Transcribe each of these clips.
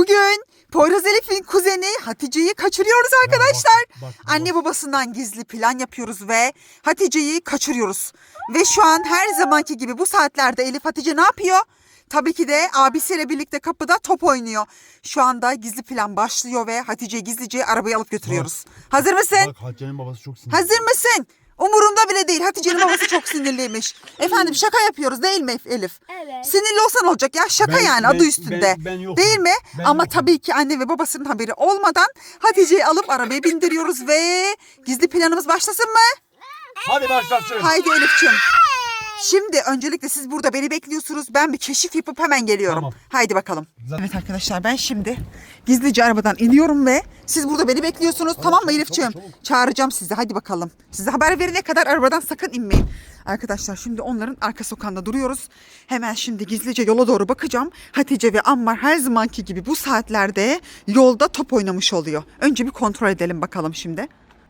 Bugün Poyraz Elif'in kuzeni Hatice'yi kaçırıyoruz arkadaşlar. bak, bak, bak. Anne babasından gizli plan yapıyoruz ve Hatice'yi kaçırıyoruz. Ve şu an her zamanki gibi bu saatlerde Elif Hatice ne yapıyor? Tabii ki de abisiyle birlikte kapıda top oynuyor. Şu anda gizli plan başlıyor ve Hatice'yi gizlice arabaya alıp götürüyoruz. Hazır mısın? Bak Hatice'nin babası çok sinirli. Hazır mısın? Umurumda bile değil. Hatice'nin babası çok sinirliymiş. Efendim şaka yapıyoruz değil mi Elif? Evet. Sinirli olsan olacak ya şaka Ben- yani ben- adı üstünde. ben- ben yokum. değil mi? Ben Ama yokum. tabii ki anne ve babasının haberi olmadan Hatice'yi alıp arabaya bindiriyoruz ve gizli planımız başlasın mı? Hadi başlasın. Haydi Elif'ciğim. Şimdi öncelikle siz burada beni bekliyorsunuz. Ben bir keşif yapıp hemen geliyorum. Tamam. Haydi bakalım. Zaten- Evet arkadaşlar ben şimdi gizlice arabadan iniyorum ve siz burada beni bekliyorsunuz. Tamam, mı çabuk, Elif'ciğim? Çağıracağım sizi. Hadi bakalım. Size haber verene kadar arabadan sakın inmeyin. Arkadaşlar şimdi onların arka sokağında duruyoruz. Hemen şimdi gizlice yola doğru bakacağım. Hatice ve Ammar her zamanki gibi bu saatlerde yolda top oynamış oluyor. Önce bir kontrol edelim bakalım şimdi.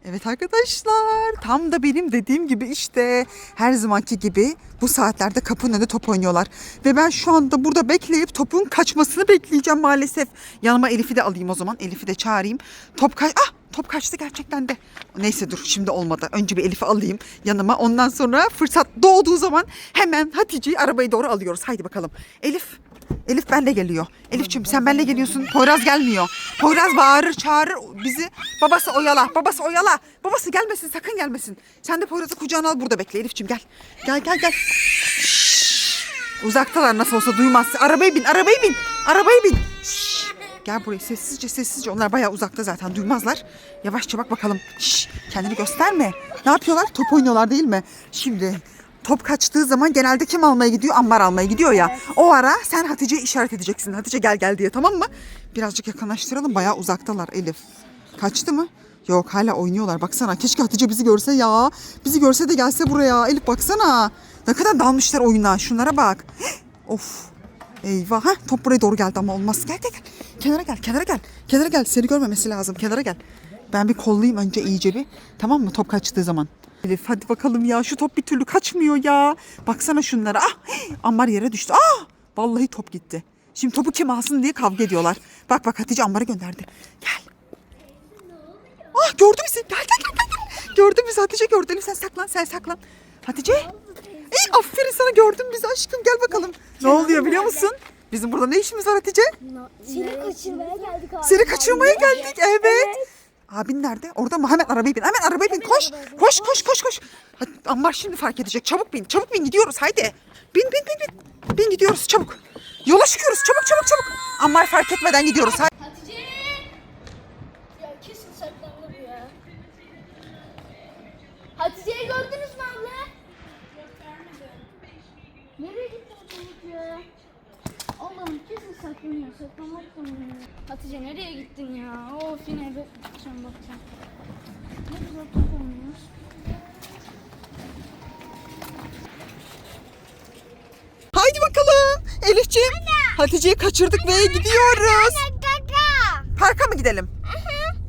Evet arkadaşlar tam da benim dediğim gibi işte her zamanki gibi bu saatlerde kapının önünde top oynuyorlar. Ve ben şu anda burada bekleyip topun kaçmasını bekleyeceğim maalesef. Yanıma Elif'i de alayım o zaman Elif'i de çağırayım. Top kaç... Ah top kaçtı gerçekten de. Neyse dur şimdi olmadı. Önce bir Elif'i alayım yanıma ondan sonra fırsat doğduğu zaman hemen Hatice'yi arabaya doğru alıyoruz. Haydi bakalım. Elif Elif benle geliyor. Elifçim sen benle geliyorsun. Poyraz gelmiyor. Poyraz bağırır çağırır bizi. Babası oyala. Babası oyala. Babası gelmesin sakın gelmesin. Sen de Poyraz'ı kucağına al burada bekle Elifçim gel. Gel gel gel. Şşş. Uzaktalar nasıl olsa duymaz. Arabaya bin arabaya bin. Arabaya bin. Şşş. Gel buraya sessizce sessizce. Onlar bayağı uzakta zaten duymazlar. Yavaşça bak bakalım. Şşş. Kendini gösterme. Ne yapıyorlar? Top oynuyorlar değil mi? Şimdi Top kaçtığı zaman genelde kim almaya gidiyor? Ammar almaya gidiyor ya. O ara sen Hatice'ye işaret edeceksin. Hatice gel gel diye tamam mı? Birazcık yakınlaştıralım. Bayağı uzaktalar Elif. Kaçtı mı? Yok hala oynuyorlar. Baksana keşke Hatice bizi görse ya. Bizi görse de gelse buraya. Elif baksana. Ne kadar dalmışlar oyuna. Şunlara bak. of. Eyvah. Heh, top buraya doğru geldi ama olmaz. Gel gel gel. Kenara gel. Kenara gel. Kenara gel. Seni görmemesi lazım. Kenara gel. Ben bir kollayayım önce iyice bir. Tamam mı? Top kaçtığı zaman. Elif hadi bakalım ya. Şu top bir türlü kaçmıyor ya. Baksana şunlara. Ah! Ammar yere düştü. Ah! Vallahi top gitti. Şimdi topu kim alsın diye kavga ediyorlar. Bak bak Hatice Ammar'a gönderdi. Gel. Ah gördü bizi. Gel gel gel gel. Gördü bizi Hatice gördü. Elif sen saklan sen saklan. Hatice. Ey aferin sana gördün bizi aşkım gel bakalım. Ne oluyor biliyor musun? Bizim burada ne işimiz var Hatice? Seni kaçırmaya geldik abi. Seni kaçırmaya geldik evet. Abin nerede? Orada mı? Hemen arabaya bin. Hemen arabaya bin. Koş. Koş koş koş koş. Hadi, şimdi fark edecek. Çabuk bin. Çabuk bin gidiyoruz. Haydi. Bin bin bin bin. Bin gidiyoruz çabuk. Yola çıkıyoruz. Çabuk çabuk çabuk. Ammar fark etmeden gidiyoruz. Haydi. Hatice! Ya kesin saklandı bu ya. Hatice'yi gördünüz mü abla? Yok görmedim. Nereye gitti o çocuk ya? Allah'ım Hatice nereye gittin ya? Of yine eve bakacağım bakacağım. Ne güzel top oynuyoruz. Haydi bakalım. Elifciğim. Hatice'yi kaçırdık ve gidiyoruz. Parka mı gidelim?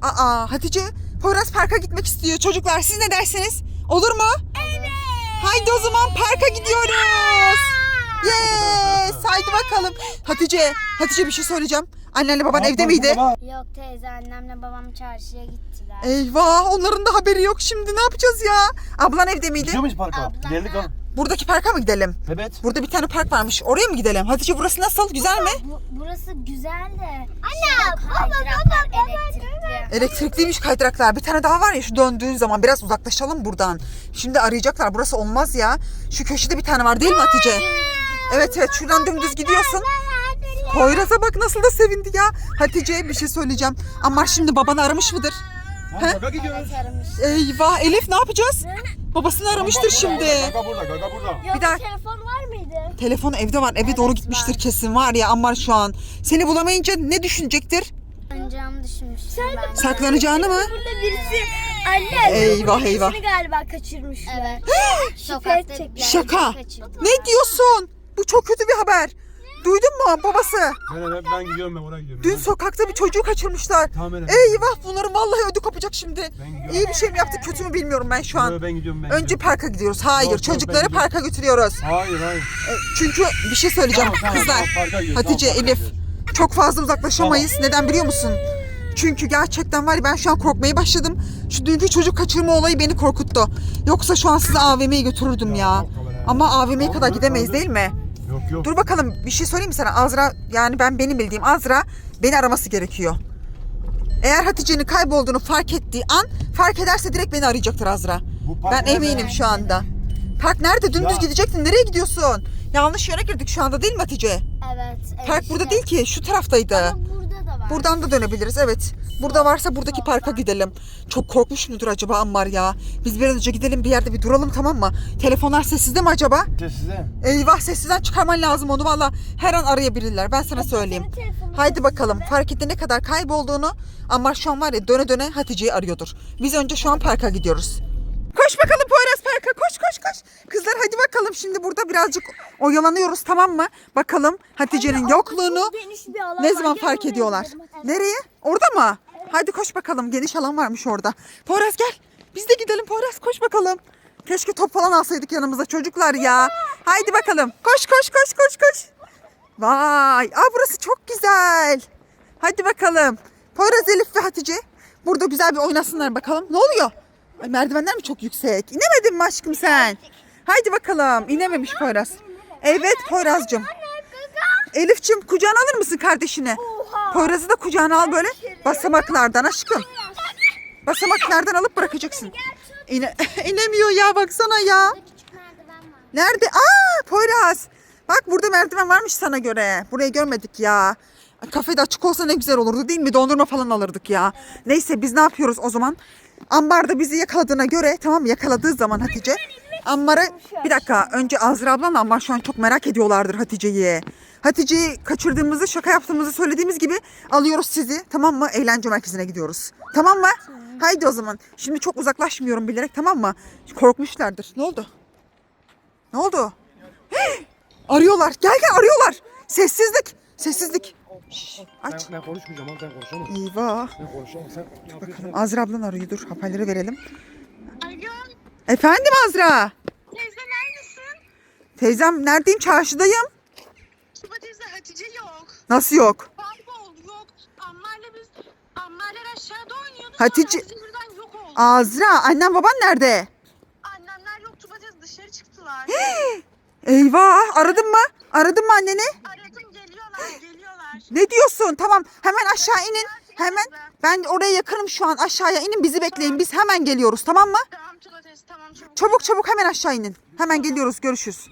Aa Hatice. Poyraz parka gitmek istiyor. Çocuklar siz ne dersiniz? Olur mu? Evet. Haydi o zaman parka gidiyoruz. Yes. Haydi bakalım. Hatice. Hatice bir şey söyleyeceğim. Annenle baban evde miydi? Yok teyze annemle babam çarşıya gittiler. Eyvah onların da haberi yok şimdi ne yapacağız ya? Ablan evde miydi? Gidiyor muyuz parka? Abla. Geldik ha. Buradaki parka mı gidelim? Evet. Burada bir tane park varmış oraya mı gidelim? Hatice burası nasıl güzel mi? Bu, burası güzel de. Anne baba baba elektrikli. Elektrikliymiş kaydıraklar. Bir tane daha var ya şu döndüğün zaman biraz uzaklaşalım buradan. Şimdi arayacaklar burası olmaz ya. Şu köşede bir tane var değil mi Hatice? Evet evet şuradan dümdüz gidiyorsun. Poyraz'a bak nasıl da sevindi ya. Hatice bir şey söyleyeceğim. Ama şimdi babanı aramış mıdır? Ha, Kaka gidiyoruz. Aramış. Eyvah Elif ne yapacağız? Babasını aramıştır şimdi. Kaka burada, kaka burada. Bir daha- telefon var mıydı? Telefonu evde var. Eve doğru gitmiştir kesin var ya Ammar şu an. Seni bulamayınca ne düşünecektir? Saklanacağımı düşünmüştüm ben. de. Saklanacağını mı? Burada birisi anne. Eyvah, eyvah. galiba kaçırmışlar. Evet. Sokakta Şaka. Ne diyorsun? Bu çok kötü bir haber. Duydun mu babası? Ben, ben, ben gidiyorum ben oraya gidiyorum. Dün Ben- sokakta bir çocuğu kaçırmışlar. Tamam ben. Eyvah bunların vallahi ödü kopacak şimdi. Ben. İyi bir şey mi yaptık kötü mü bilmiyorum ben şu Yo, an. Ben gidiyorum ben. Önce gidiyorum. parka gidiyoruz. Hayır Yok, yok, çocukları gidiyorum. parka götürüyoruz. Hayır hayır. E, Çünkü bir şey söyleyeceğim Tamam, tamam, kızlar. tamam, Hatice, tamam, Elif. Çok fazla uzaklaşamayız. Neden biliyor musun? Çünkü gerçekten var ya ben şu an korkmaya başladım. Şu dünkü çocuk kaçırma olayı beni korkuttu. Yoksa şu an sizi AVM'ye götürürdüm ya. Ama AVM'ye kadar gidemeyiz değil mi? Yok. Dur bakalım bir şey söyleyeyim mi sana? Azra yani ben benim bildiğim Azra beni araması gerekiyor. Eğer Hatice'nin kaybolduğunu fark ettiği an fark ederse direkt beni arayacaktır Azra. Bu park Ben nerede? eminim şu anda. Park nerede? Dümdüz Ya. gidecektin. Nereye gidiyorsun? Yanlış yere girdik şu anda değil mi Hatice? Evet. evet Park burada değil ki. Şu taraftaydı. Ama var. Buradan da dönebiliriz evet. Burada varsa buradaki parka gidelim. Çok korkmuş mudur acaba Ammar ya? Biz bir an önce gidelim bir yerde bir duralım tamam mı? Telefonlar sessizde mi acaba? Size. Eyvah sessizden çıkarman lazım onu valla. Her an arayabilirler ben sana söyleyeyim. Haydi bakalım fark etti ne kadar kaybolduğunu. Ammar şu an var ya döne döne Hatice'yi arıyordur. Biz önce şu an parka gidiyoruz. Koş bakalım Poyraz Park'a koş koş koş. Kızlar hadi bakalım şimdi burada birazcık oyalanıyoruz tamam mı? Bakalım Hatice'nin yokluğunu ne zaman fark ediyorlar? Nereye? Orada mı? Hadi koş bakalım. Geniş alan varmış orada. Poyraz gel. Biz de gidelim Poyraz koş bakalım. Keşke top falan alsaydık yanımıza çocuklar ya. Haydi bakalım. Koş koş koş koş koş. Vay. Aa burası çok güzel. Hadi bakalım. Poyraz, Elif ve Hatice. Burada güzel bir oynasınlar bakalım. Ne oluyor? Ay, merdivenler mi çok yüksek? İnemedin mi aşkım sen? Haydi bakalım. İnememiş Poyraz. Evet Poyraz'cığım. Elif'cim kucağına alır mısın kardeşini? Poyraz'ı da kucağına al böyle basamaklardan aşkım. Basamaklardan alıp bırakacaksın. İne, inemiyor ya baksana ya. Nerede? Aa Poyraz. Bak burada merdiven varmış sana göre. Burayı görmedik ya. Kafede açık olsa ne güzel olurdu değil mi? Dondurma falan alırdık ya. Neyse biz ne yapıyoruz o zaman? Ambarda bizi yakaladığına göre tamam yakaladığı zaman Hatice. Ambar'a bir dakika önce Azra ablanla Ammar şu an çok merak ediyorlardır Hatice'yi. Hatice'yi kaçırdığımızı şaka yaptığımızı söylediğimiz gibi alıyoruz sizi tamam mı? Eğlence merkezine gidiyoruz. Tamam mı? Haydi o zaman. Şimdi çok uzaklaşmıyorum bilerek tamam mı? Korkmuşlardır. Ne oldu? Ne oldu? Hey! Arıyorlar. Gel gel arıyorlar. Sessizlik. Sessizlik. Şş, Ben, aç. ben konuşmayacağım abi ben konuşamam. Eyvah. Ben konuşamam. Sen ne yapıyorsun? Bakalım Azra ablan arıyor. Dur hoparlörü verelim. Alo, Efendim Azra. teyze neredesin? Teyzem neredeyim? Çarşıdayım. Tuba teyze Hatice yok. Nasıl yok? Kayboldu yok. Ammar'la biz, Ammar'lar aşağıda oynuyordu. Hatice- Sonra Hatice birden yok oldu. Azra annem baban nerede? Annemler yok Tuba teyze dışarı çıktılar. Eyvah aradın mı? Aradın mı anneni? Geliyorlar. Ne diyorsun? Tamam hemen aşağı inin. Hemen ben oraya yakınım şu an aşağıya inin bizi bekleyin. Biz hemen geliyoruz tamam mı? Tamam Tuba teyze tamam çabuk. Çabuk çabuk hemen aşağı inin. Hemen geliyoruz görüşürüz.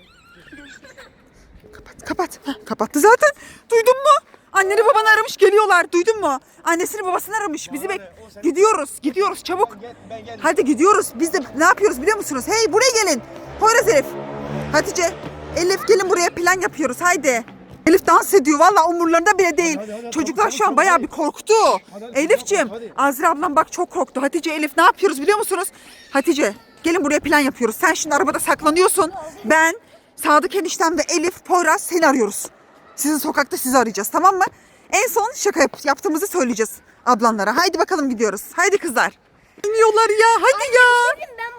Kapat kapat. Heh, kapattı zaten. Duydun mu? Anneni babanı aramış geliyorlar. Duydun mu? Annesini babasını aramış. Bizi bek gidiyoruz. Gidiyoruz çabuk. Hadi gidiyoruz. Biz de ne yapıyoruz biliyor musunuz? Hey buraya gelin. Poyraz Elif. Hatice. Elif gelin buraya plan yapıyoruz. Haydi. Elif dans ediyor. Valla umurlarında bile değil. hadi, hadi, Çocuklar çabuk, şu an bayağı hadi. bir korktu. Hadi, hadi, Elif'ciğim. hadi. Azra ablam bak çok korktu. Hatice, Elif ne yapıyoruz biliyor musunuz? Hatice gelin buraya plan yapıyoruz. Sen şimdi arabada saklanıyorsun. Ben, Sadık eniştem ve Elif, Poyraz seni arıyoruz. Sizin sokakta sizi arayacağız tamam mı? En son şaka yap- yaptığımızı söyleyeceğiz ablanlara. Haydi bakalım gidiyoruz. Haydi kızlar. İniyorlar ya hadi ya. Ben buradan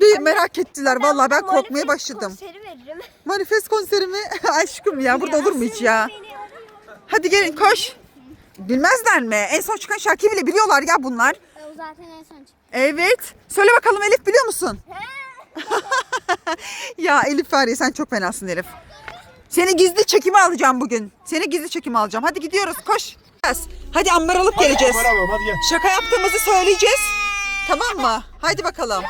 Bir merak ettiler. Vallahi ben korkmaya manifest başladım. Konseri veririm. Manifest konseri mi? Aşkım ya burada olur mu hiç ya? Hadi gelin koş. Bilmezler mi? En son çıkan şarkıyı bile biliyorlar ya bunlar. O zaten en son. Evet. Söyle bakalım Elif biliyor musun? ya Elif var ya sen çok fenasın Elif. Seni gizli çekime alacağım bugün. Seni gizli çekime alacağım. Hadi gidiyoruz koş. Hadi ambar alıp geleceğiz. Hadi alıyorum hadi gel. Şaka yaptığımızı söyleyeceğiz. Tamam mı? Haydi bakalım.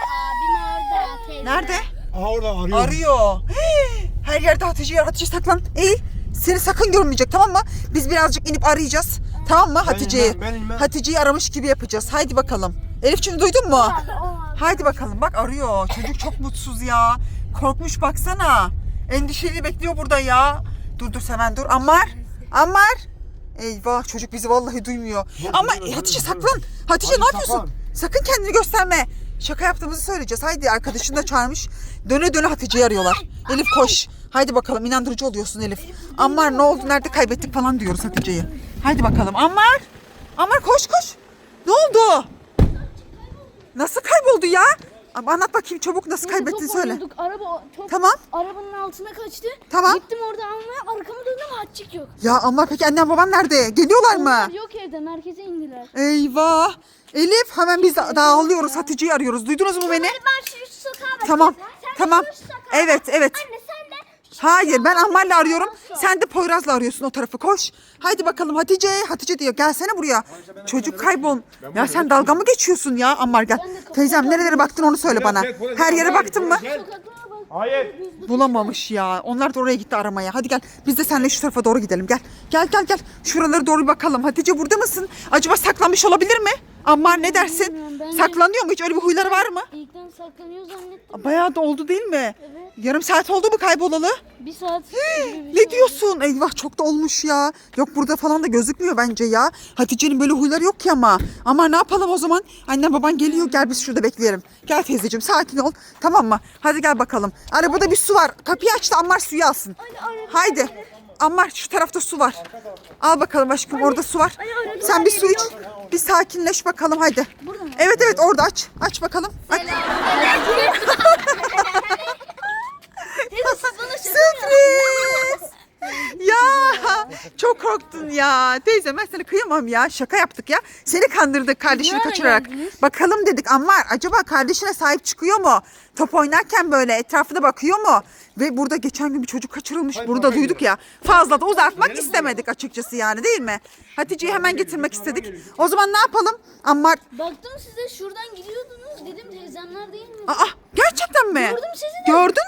Nerede? Aha orada. Arıyor. Hey, Her yerde Hatice var. Hatice saklan. Eğil. Seni sakın görmeyecek tamam mı? Biz birazcık inip arayacağız. Tamam mı Hatice'yi? inmem, ben inmem. Hatice'yi aramış gibi yapacağız. Haydi bakalım. Elif'ciğim duydun mu? Haydi bakalım bak arıyor. Çocuk çok mutsuz ya. Korkmuş baksana. Endişeli bekliyor burada ya. Dur dur hemen dur. Ammar. Ammar. Eyvah çocuk bizi vallahi duymuyor. Ama duymuyor, Hatice saklan. Hatice Hadi ne yapıyorsun? saklan. Sakın kendini gösterme. Şaka yaptığımızı söyleyeceğiz. Haydi arkadaşını da çağırmış. Döne döne Hatice'yi arıyorlar. Elif koş. Haydi bakalım inandırıcı oluyorsun Elif. Ammar ne oldu nerede kaybettik falan diyoruz Hatice'yi. Haydi bakalım Ammar. Ammar koş koş. Ne oldu? Nasıl kayboldu ya? Ama Anlat bakayım çabuk nasıl kaybettin top söyle. oynuyorduk. Araba top Tamam. arabanın altına kaçtı. Tamam. Gittim orada almaya arkama döndüm hatçık yok. Ya Ammar peki annem baban nerede? Geliyorlar mı? Onlar yok evde merkeze indiler. Eyvah. Elif hemen biz dağılıyoruz. Hatice'yi arıyoruz. Duydunuz mu beni? Ben şu sokağa. Tamam. Tamam. Evet evet. Anne Hayır ben Ammar'la arıyorum. Sen de Poyraz'la arıyorsun o tarafı. Koş. Haydi bakalım Hatice. Hatice diyor gelsene buraya. Çocuk kaybol. Ya sen dalga mı geçiyorsun ya Ammar gel. Teyzem nerelere baktın onu söyle bana. Her yere baktın mı? Hayır. Bulamamış ya. Onlar da oraya gitti aramaya. Hadi gel. Biz de seninle şu tarafa doğru gidelim. Gel. Gel gel gel. Şuralara doğru bir bakalım. Hatice burada mısın? Acaba saklanmış olabilir mi? Ammar ne dersin? Bilmiyorum, Saklanıyor mu? Hiç öyle bir huyları var mı? İlkten saklanıyor zannettim. Bayağı da oldu değil mi? Evet. Yarım saat oldu mu kaybolalı? Bir saat gibi bir Ne diyorsun? Eyvah çok da olmuş ya. Yok burada falan da gözükmüyor bence ya. Hatice'nin böyle huyları yok ki ama. Ama ne yapalım o zaman? Annem baban geliyor gel biz şurada bekleyelim. Gel teyzeciğim sakin ol. Tamam mı? Hadi gel bakalım. Arabada bir su var. Kapıyı aç da Ammar suyu alsın. Haydi. Ammar şu tarafta su var. Al bakalım aşkım orada su var. Sen bir su iç. Bir sakinleş bakalım haydi. Evet evet orada aç. Aç bakalım. Aç. Teyze siz bana şaka Sürpriz. Ya çok korktun ya. Teyze ben sana kıyamam ya. Şaka yaptık ya. Seni kandırdık kardeşini ara kaçırarak. geldiniz? Bakalım dedik Ammar acaba kardeşine sahip çıkıyor mu? Top oynarken böyle etrafına bakıyor mu? Ve burada geçen gün bir çocuk kaçırılmış. Burada duyduk ya. Fazla da uzatmak istemedik açıkçası yani değil mi? Hatice'yi hemen getirmek istedik. O zaman ne yapalım? Ammar Baktım size şuradan gidiyordunuz. Dedim teyzemler değil mi? Aa gerçekten mi? Gördüm sizi de. Gördün?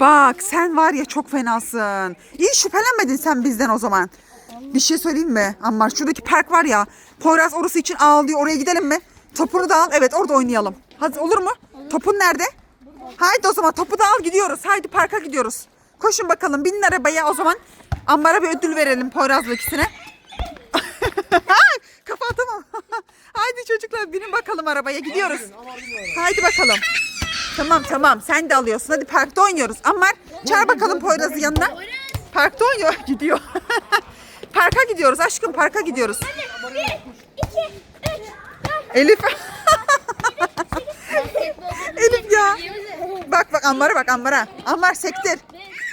Bak sen var ya çok fenasın. İyi şüphelenmedin sen bizden o zaman. Bir şey söyleyeyim mi? Ammar şuradaki park var ya. Poyraz orası için ağlıyor. Oraya gidelim mi? Topunu da al. Evet orada oynayalım. Hadi olur mu? Topun nerede? Haydi o zaman topu da al gidiyoruz. Haydi parka gidiyoruz. Koşun bakalım binin arabaya o zaman. Ammar'a bir ödül verelim Poyraz'la ikisine. Kafa atamam. Haydi çocuklar binin bakalım arabaya gidiyoruz. Haydi bakalım. Tamam tamam sen de alıyorsun. Hadi parkta oynuyoruz. Ammar çağır bakalım Poyraz'ı yanına. Parkta oynuyor. Gidiyor. parka gidiyoruz aşkım parka gidiyoruz. Bir, iki, üç, Elif. Elif ya. Bak bak Ammar'a bak Ammar'a. Ammar sektir.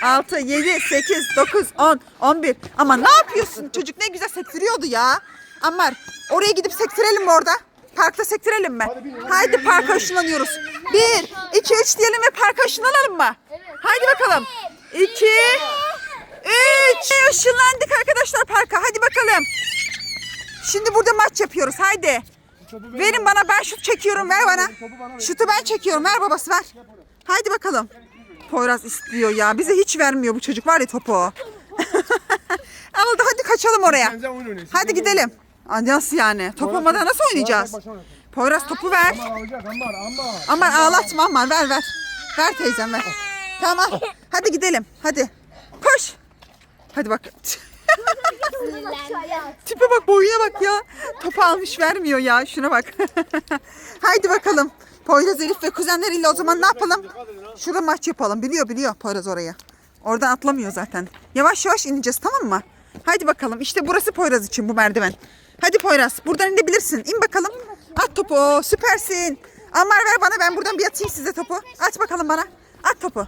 6, 7, 8, 9, 10, 11. Ama ne yapıyorsun? Çocuk ne güzel sektiriyordu ya. Ammar oraya gidip sektirelim mi orada? Parkta sektirelim mi? Haydi parka ışınlanıyoruz. 1, 2, 3 diyelim ve parka ışınlanalım mı? Haydi bakalım. 2, 3. Işınlandık arkadaşlar parka. Hadi bakalım. Şimdi burada maç yapıyoruz. Haydi. Verin bana ben şut çekiyorum ver bana. Şutu ben çekiyorum ver babası ver. Haydi bakalım. Poyraz istiyor ya. Bize hiç vermiyor bu çocuk var ya topu. Aldı hadi kaçalım oraya. Hadi gidelim. Nasıl yani? Top olmadan nasıl oynayacağız? Poyraz topu ver. Ammar alacak Ammar Ammar. Aman ağlatma aman ver ver. Ver teyzem ver. Tamam al. Hadi gidelim. Hadi. Koş. Hadi bak. Tipe bak boyuna bak ya. Topu almış vermiyor ya. Şuna bak. Haydi bakalım. Poyraz Elif ve kuzenleriyle o zaman ne yapalım? Şurada maç yapalım. Biliyor biliyor Poyraz orayı. Oradan atlamıyor zaten. Yavaş yavaş ineceğiz tamam mı? Haydi bakalım. İşte burası Poyraz için bu merdiven. Hadi Poyraz buradan inebilirsin. İn bakalım. At topu. Süpersin. Ammar ver bana ben buradan bir atayım size topu. At bakalım bana. At topu.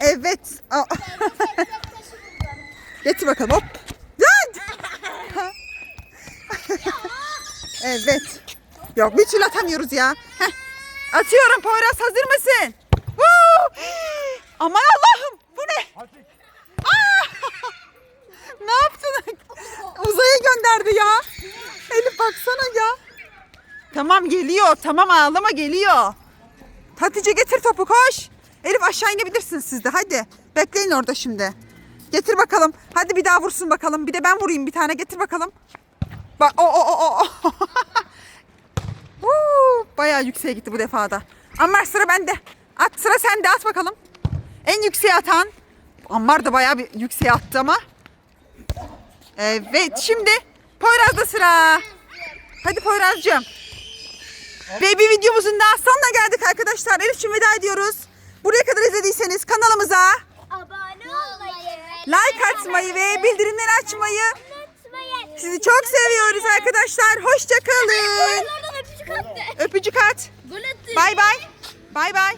Evet. Aa. Getir bakalım hop. Evet. Yok bir türlü atamıyoruz ya. Heh. Atıyorum Poyraz hazır mısın? Aman Allah'ım bu ne? Aa! ne yaptın? Uzaya gönderdi ya. Elif baksana ya. Tamam geliyor. Tamam ağlama geliyor. Hatice getir topu koş. Elif aşağı inebilirsin siz de hadi. Bekleyin orada şimdi. Getir bakalım. Hadi bir daha vursun bakalım. Bir de ben vurayım bir tane. Getir bakalım. Bak o o o o. Bayağı yükseğe gitti bu defada. Ammar sıra bende. At sıra sende at bakalım. En yükseğe atan. Ammar da bayağı bir yükseğe attı ama. Evet şimdi Poyraz'da sıra. Hadi Poyraz'cığım. Ve bir videomuzun daha sonuna geldik arkadaşlar. Elif'ciğim veda ediyoruz. Buraya kadar izlediyseniz kanalımıza Abone olmayı. like atmayı ve bildirimleri açmayı Unutmayın. sizi çok seviyoruz arkadaşlar. Hoşçakalın. Öpücük at. Bay bay. Bay bay.